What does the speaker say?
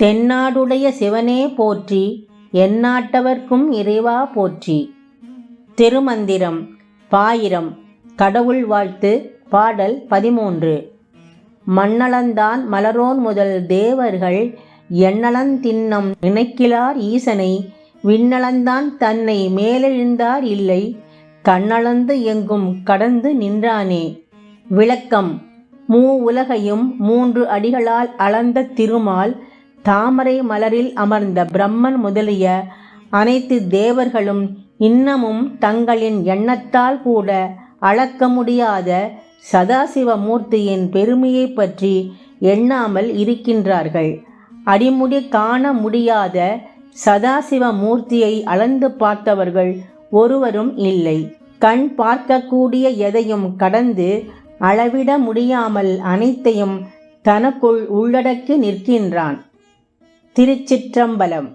தென்னாடுடைய சிவனே போற்றி எந்நாட்டவர்க்கும் இறைவா போற்றி. திருமந்திரம் பாயிரம் கடவுள் வாழ்த்து பாடல் பதிமூன்று. மண்ணளந்தான் மலரோன் முதல் தேவர்கள் எண்ணளந்தின்னம் நினைக்கிலார் ஈசனை விண்ணளந்தான் தன்னை மேலெழுந்தார் இல்லை கண்ணளந்து எங்கும் கடந்து நின்றானே. விளக்கம் மூ உலகையும் மூன்று அடிகளால் அளந்த திருமால் தாமரை மலரில் அமர்ந்த பிரம்மன் முதலிய அனைத்து தேவர்களும் இன்னமும் தங்களின் எண்ணத்தால் கூட அளக்க முடியாத சதாசிவ மூர்த்தியின் பெருமையை பற்றி எண்ணாமல் இருக்கின்றார்கள். அடிமுடி காண முடியாத சதாசிவ மூர்த்தியை அளந்து பார்த்தவர்கள் ஒருவரும் இல்லை. கண் பார்க்கக்கூடிய எதையும் கடந்து அளவிட முடியாமல் அனைத்தையும் தனக்குள் உள்ளடக்கி நிற்கின்றான். திருச்சிற்றம்பலம்.